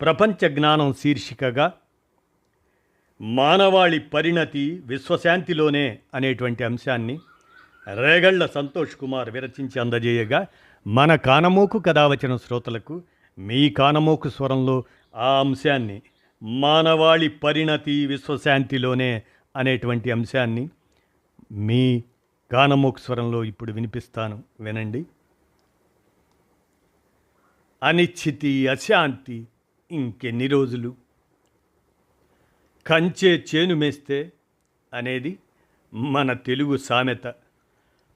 ప్రపంచ జ్ఞానం శీర్షికగా మానవాళి పరిణతి విశ్వశాంతిలోనే అనేటువంటి అంశాన్ని రేగళ్ళ సంతోష్ కుమార్ విరచించి అందజేయగా మన కానమోకు కథావచన శ్రోతలకు మీ కానమోకు స్వరంలో ఆ అంశాన్ని మానవాళి పరిణతి విశ్వశాంతిలోనే అనేటువంటి అంశాన్ని మీ కానమోకు స్వరంలో ఇప్పుడు వినిపిస్తాను. వినండి. అనిశ్చితి అశాంతి ఇంకెన్ని రోజులు? కంచే చేను మేస్తే అనేది మన తెలుగు సామెత.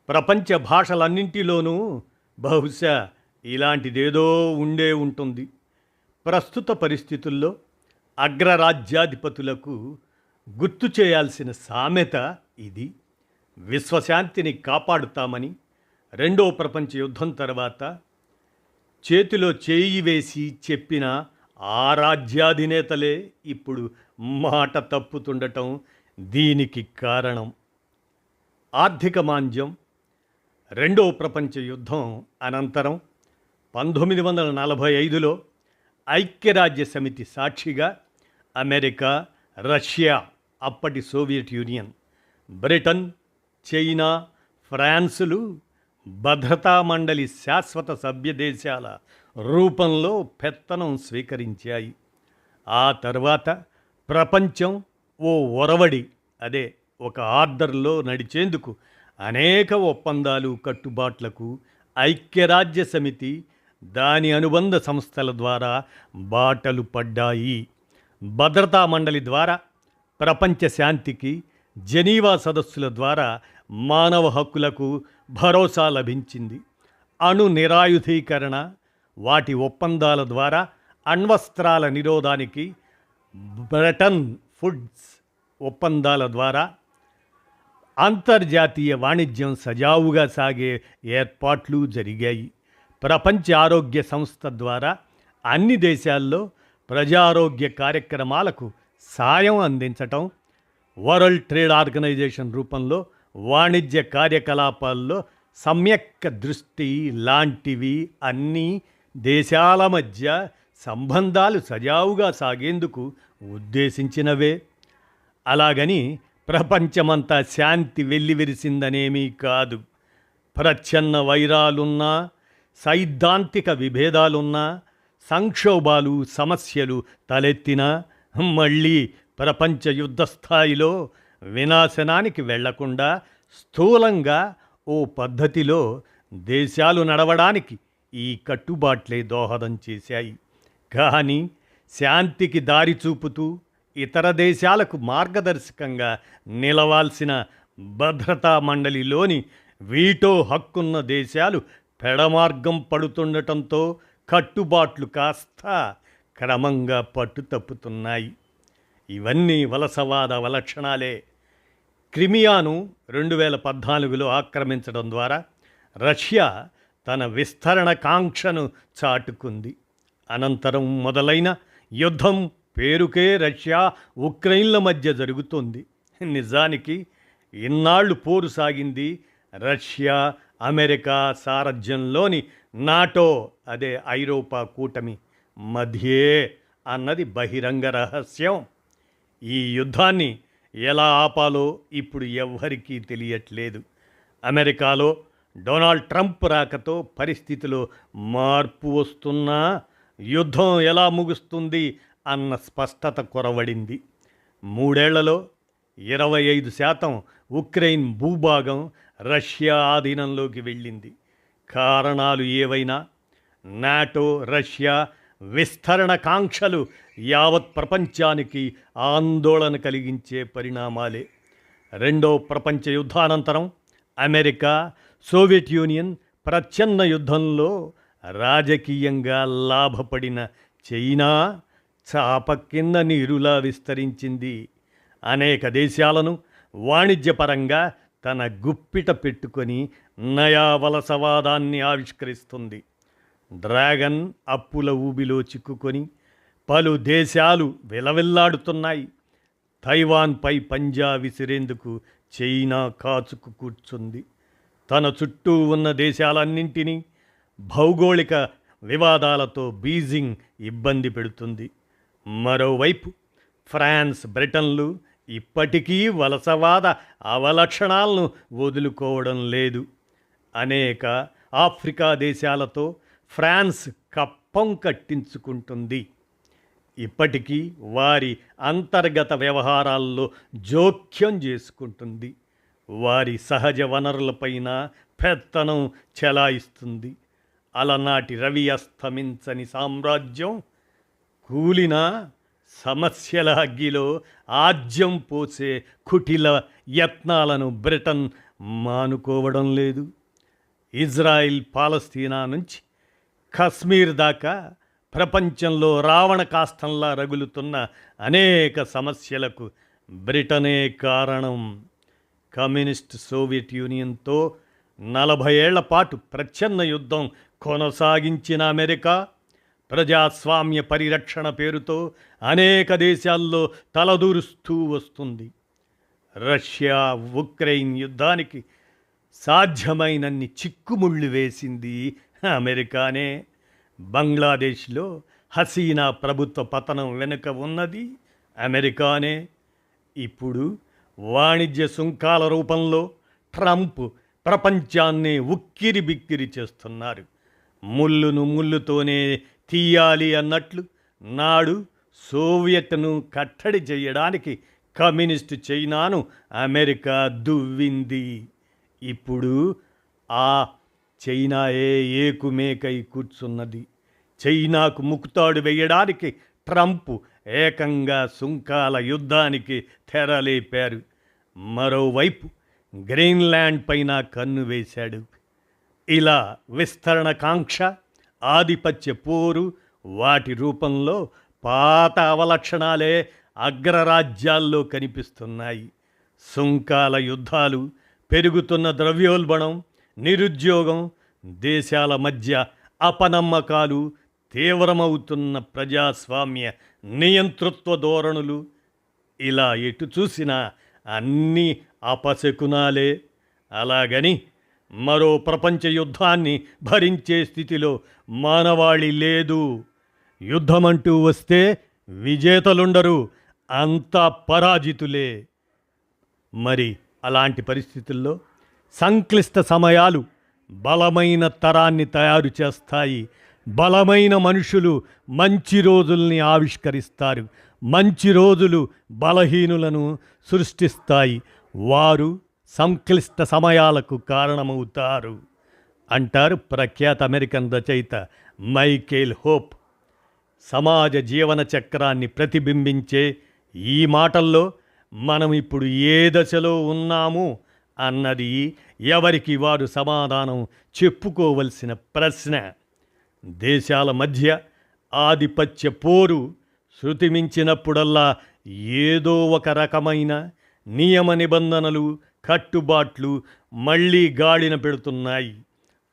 ప్రపంచ భాషలన్నింటిలోనూ బహుశా ఇలాంటిదేదో ఉండే ఉంటుంది. ప్రస్తుత పరిస్థితుల్లో అగ్రరాజ్యాధిపతులకు గుర్తు చేయాల్సిన సామెత ఇది. విశ్వశాంతిని కాపాడుతామని రెండో ప్రపంచ యుద్ధం తర్వాత చేతిలో చేయి వేసి చెప్పిన ఆ రాజ్యాధినేతలే ఇప్పుడు మాట తప్పుతుండటం దీనికి కారణం. ఆర్థిక మాంద్యం రెండో ప్రపంచ యుద్ధం అనంతరం పంతొమ్మిది వందల నలభై ఐదులో ఐక్యరాజ్య సమితి సాక్షిగా అమెరికా రష్యా అప్పటి సోవియట్ యూనియన్ బ్రిటన్ చైనా ఫ్రాన్సులు భద్రతా మండలి శాశ్వత సభ్య దేశాల రూపంలో పెత్తనం స్వీకరించాయి. ఆ తర్వాత ప్రపంచం ఓ ఒరవడి అదే ఒక ఆర్డర్లో నడిచేందుకు అనేక ఒప్పందాలు కట్టుబాట్లకు ఐక్యరాజ్య సమితి దాని అనుబంధ సంస్థల ద్వారా బాటలు పడ్డాయి. భద్రతా మండలి ద్వారా ప్రపంచ శాంతికి జనీవా సదస్సుల ద్వారా మానవ హక్కులకు భరోసా లభించింది. అణు నిరాయుధీకరణ వాటి ఒప్పందాల ద్వారా అణ్వస్త్రాల నిరోధానికి బ్రిటన్ ఫుడ్స్ ఒప్పందాల ద్వారా అంతర్జాతీయ వాణిజ్యం సజావుగా సాగే ఏర్పాట్లు జరిగాయి. ప్రపంచ ఆరోగ్య సంస్థ ద్వారా అన్ని దేశాల్లో ప్రజారోగ్య కార్యక్రమాలకు సాయం అందించటం వరల్డ్ ట్రేడ్ ఆర్గనైజేషన్ రూపంలో వాణిజ్య కార్యకలాపాల్లో సమ్యక్క దృష్టి లాంటివి అన్నీ దేశాల మధ్య సంబంధాలు సజావుగా సాగేందుకు ఉద్దేశించినవే. అలాగని ప్రపంచమంతా శాంతి వెల్లివిరిసిందనేమీ కాదు. ప్రచ్ఛన్న వైరాలున్నా సైద్ధాంతిక విభేదాలున్నా సంక్షోభాలు సమస్యలు తలెత్తినా మళ్ళీ ప్రపంచ యుద్ధ స్థాయిలో వినాశనానికి వెళ్ళకుండా స్థూలంగా ఓ పద్ధతిలో దేశాలు నడవడానికి ఈ కట్టుబాట్లే దోహదం చేశాయి. కానీ శాంతికి దారి చూపుతూ ఇతర దేశాలకు మార్గదర్శకంగా నిలవాల్సిన భద్రతా మండలిలోని వీటో హక్కున్న దేశాలు పెడమార్గం పడుతుండటంతో కట్టుబాట్లు కాస్త క్రమంగా పట్టు తప్పుతున్నాయి ఇవన్నీ వలసవాద వలక్షణాలే. క్రిమియాను రెండు వేల పద్నాలుగులో ఆక్రమించడం ద్వారా రష్యా తన విస్తరణ కాంక్షను చాటుకుంది. అనంతరం మొదలైన యుద్ధం పేరుకే రష్యా ఉక్రెయిన్ల మధ్య జరుగుతుంది. నిజానికి ఇన్నాళ్ళు పోరు సాగింది రష్యా అమెరికా సారథ్యంలోని నాటో అదే ఐరోపా కూటమి మధ్యే అన్నది బహిరంగ రహస్యం. ఈ యుద్ధాన్ని ఎలా ఆపాలో ఇప్పుడు ఎవ్వరికీ తెలియట్లేదు. అమెరికాలో డొనాల్డ్ ట్రంప్ రాకతో పరిస్థితిలో మార్పు వస్తున్నా యుద్ధం ఎలా ముగుస్తుంది అన్న స్పష్టత కొరవడింది. మూడేళ్ళలో ఇరవై ఐదు శాతం ఉక్రెయిన్ భూభాగం రష్యా ఆధీనంలోకి వెళ్ళింది. కారణాలు ఏవైనా? నాటో రష్యా విస్తరణ కాంక్షలు యావత్ ప్రపంచానికి ఆందోళన కలిగించే పరిణామాలే. రెండో ప్రపంచ యుద్ధానంతరం అమెరికా సోవియట్ యూనియన్ ప్రచ్ఛన్న యుద్ధంలో రాజకీయంగా లాభపడిన చైనా చాప కింద నీరులా విస్తరించింది. అనేక దేశాలను వాణిజ్యపరంగా తన గుప్పిట పెట్టుకొని నయా వలసవాదాన్ని ఆవిష్కరిస్తుంది. డ్రాగన్ అప్పుల ఊబిలో చిక్కుకొని పలు దేశాలు విలవిల్లాడుతున్నాయి. తైవాన్పై పంజా విసిరేందుకు చైనా కాచుకు కూర్చుంది. తన చుట్టూ ఉన్న దేశాలన్నింటినీ భౌగోళిక వివాదాలతో బీజింగ్ ఇబ్బంది పెడుతుంది. మరోవైపు ఫ్రాన్స్ బ్రిటన్లు ఇప్పటికీ వలసవాద అవలక్షణాలను వదులుకోవడం లేదు. అనేక ఆఫ్రికా దేశాలతో ఫ్రాన్స్ కప్పం కట్టించుకుంటుంది. ఇప్పటికీ వారి అంతర్గత వ్యవహారాల్లో జోక్యం చేసుకుంటుంది. వారి సహజ వనరులపైన పెత్తనం చెలాయిస్తుంది. అలనాటి రవి అస్తమించని సామ్రాజ్యం కూలిన సమస్యల అగ్గిలో ఆజ్యం పోసే కుటిల యత్నాలను బ్రిటన్ మానుకోవడం లేదు. ఇజ్రాయిల్ పాలస్తీనా నుంచి కశ్మీర్ దాకా ప్రపంచంలో రావణ కాష్టంలా రగులుతున్న అనేక సమస్యలకు బ్రిటనే కారణం. కమ్యూనిస్ట్ సోవియట్ యూనియన్తో నలభై ఏళ్ళ పాటు ప్రచ్ఛన్న యుద్ధం కొనసాగించిన అమెరికా ప్రజాస్వామ్య పరిరక్షణ పేరుతో అనేక దేశాల్లో తలదూరుస్తూ వస్తుంది. రష్యా ఉక్రెయిన్ యుద్ధానికి సాధ్యమైనన్ని చిక్కుముళ్ళు వేసింది అమెరికానే. బంగ్లాదేశ్లో హసీనా ప్రభుత్వ పతనం వెనుక ఉన్నది అమెరికానే. ఇప్పుడు వాణిజ్య సుంకాల రూపంలో ట్రంప్ ప్రపంచాన్ని ఉక్కిరి బిక్కిరి చేస్తున్నారు. ముళ్ళును ముళ్ళుతోనే తీయాలి అన్నట్లు నాడు సోవియట్ను కట్టడి చేయడానికి కమ్యూనిస్టు చైనాను అమెరికా దువ్వింది. ఇప్పుడు ఆ చైనాయే ఏకుమేకై కూర్చున్నది. చైనాకు ముక్తాడు వేయడానికి ట్రంప్ ఏకంగా సుంకాల యుద్ధానికి తెరలేపారు. మరోవైపు గ్రీన్లాండ్ పైన కన్ను వేశాడు. ఇలా విస్తరణ కాంక్ష ఆధిపత్య పోరు వాటి రూపంలో పాత అవలక్షణాలే అగ్రరాజ్యాల్లో కనిపిస్తున్నాయి. సుంకాల యుద్ధాలు పెరుగుతున్న ద్రవ్యోల్బణం నిరుద్యోగం దేశాల మధ్య అపనమ్మకాలు తీవ్రమవుతున్న ప్రజాస్వామ్య నియంతృత్వ ధోరణులు ఇలా ఎటు చూసినా అన్నీ అపశకునాలే. అలాగని మరో ప్రపంచ యుద్ధాన్ని భరించే స్థితిలో మానవాళి లేదు. యుద్ధమంటూ వస్తే విజేతలుండరు అంతా పరాజితులే. మరి అలాంటి పరిస్థితుల్లో సంక్లిష్ట సమయాలు బలమైన తరాన్ని తయారు చేస్తాయి బలమైన మనుషులు మంచి రోజుల్ని ఆవిష్కరిస్తారు. మంచి రోజులు బలహీనులను సృష్టిస్తాయి. వారు సంక్లిష్ట సమయాలకు కారణమవుతారు అంటారు ప్రఖ్యాత అమెరికన్ రచయిత మైకేల్ హోప్. సమాజ జీవన చక్రాన్ని ప్రతిబింబించే ఈ మాటల్లో మనం ఇప్పుడు ఏ దశలో ఉన్నాము అన్నది ఎవరికి వారు సమాధానం చెప్పుకోవలసిన ప్రశ్న. దేశాల మధ్య ఆధిపత్య పోరు శృతిమించినప్పుడల్లా ఏదో ఒక రకమైన నియమ నిబంధనలు కట్టుబాట్లు మళ్ళీ గాడిన పెడుతున్నాయి.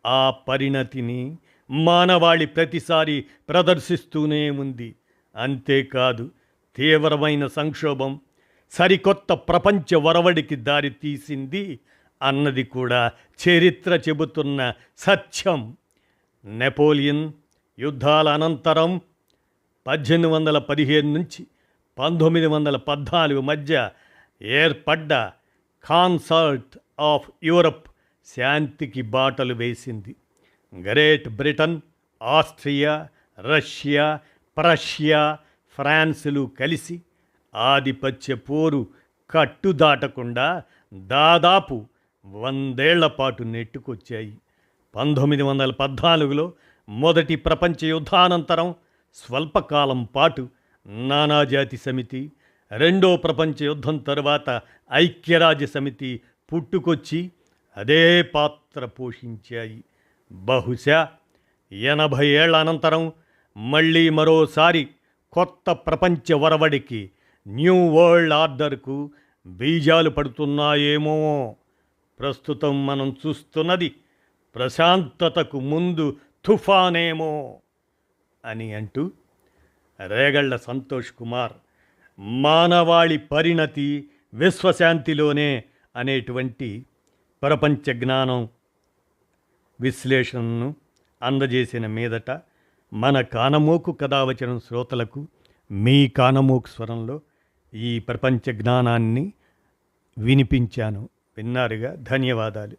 ఆ పరిణతిని మానవాళి ప్రతిసారి ప్రదర్శిస్తూనే ఉంది. అంతేకాదు తీవ్రమైన సంక్షోభం సరికొత్త ప్రపంచ వరవడికి దారి తీసింది అన్నది కూడా చరిత్ర చెబుతున్న సత్యం. నెపోలియన్ యుద్ధాల అనంతరం పద్దెనిమిది వందల పదిహేను నుంచి పంతొమ్మిది వందల పద్నాలుగు మధ్య ఏర్పడ్డ కాన్సర్ట్ ఆఫ్ యూరప్ శాంతికి బాటలు వేసింది. Great Britain Austria Russia Prussia ఫ్రాన్సులు కలిసి ఆధిపత్య పోరు కట్టుదాటకుండా దాదాపు వందేళ్ళ పాటు నెట్టుకొచ్చాయి. పంతొమ్మిది వందల పద్నాలుగులో మొదటి ప్రపంచ యుద్ధానంతరం స్వల్పకాలం పాటు నానాజాతి సమితి రెండో ప్రపంచ యుద్ధం తరువాత ఐక్యరాజ్య సమితి పుట్టుకొచ్చి అదే పాత్ర పోషించాయి. బహుశా ఎనభై ఏళ్ళ అనంతరం మళ్ళీ మరోసారి కొత్త ప్రపంచ వరవడికి న్యూ వరల్డ్ ఆర్డర్కు బీజాలు పడుతున్నాయేమో. ప్రస్తుతం మనం చూస్తున్నది ప్రశాంతతకు ముందు తుఫానేమో అని అంటూ రేగళ్ళ సంతోష్ కుమార్ మానవాళి పరిణతి విశ్వశాంతిలోనే అనేటువంటి ప్రపంచ జ్ఞానం విశ్లేషణను అందజేసిన మీదట మన కానమోకు కథావచనం శ్రోతలకు మీ కానమోకు స్వరంలో ఈ ప్రపంచ జ్ఞానాన్ని వినిపించాను. విన్నారుగా? ధన్యవాదాలు.